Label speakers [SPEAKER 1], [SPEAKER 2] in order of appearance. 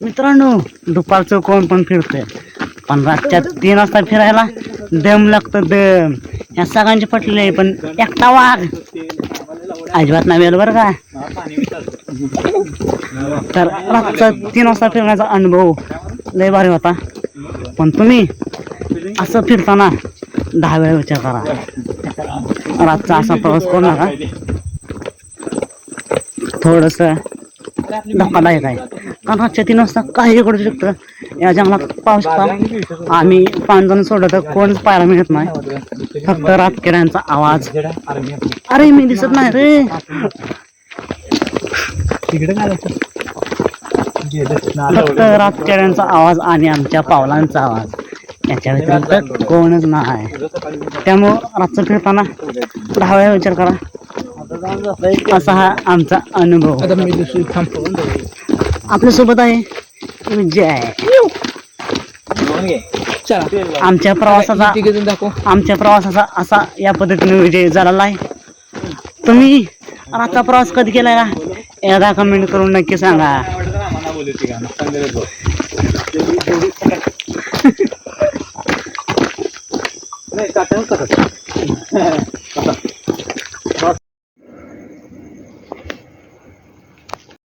[SPEAKER 1] मित्रांनो दुपारचं कोण पण फिरतंय. पण रातच्या तीन वाजता फिरायला दम लागतो दम. या सगळ्यांचे पटले पण एकटा वाघ. अजिबात नाही वेळ बरं का? तर रातचा तीन वाजता फिरण्याचा अनुभव लय भारी होता. पण तुम्ही असं फिरताना दहा वेळा विचार करा. रातचा असा प्रवास करू नका. थोडस धक्कादायक आहे. कारण रातच्या तीन वाजता काही करू शकतं. या जंगलात पाऊस आम्ही पाच जण सोडलं तर कोणच पाहायला मिळत नाही. फक्त रातकिड्यांचा आवाज. अरे मी दिसत नाही रे. फक्त रातकिड्यांचा आवाज आणि आमच्या पावलांचा आवाज. याच्या व्यतिरिक्त कोणच नाही. त्यामुळं रातचं फिरताना दहा वेळा विचार करा. असा हा आमचा अनुभव. आपल्यासोबत आहे. विजय
[SPEAKER 2] चला.
[SPEAKER 1] आमच्या प्रवासाचा
[SPEAKER 2] दाखव.
[SPEAKER 1] आमच्या प्रवासाचा असा या पद्धतीने विजय झालेला आहे. तुम्ही रातचा प्रवास कधी केलाय का एकदा कमेंट करून नक्की सांगा.
[SPEAKER 2] नाही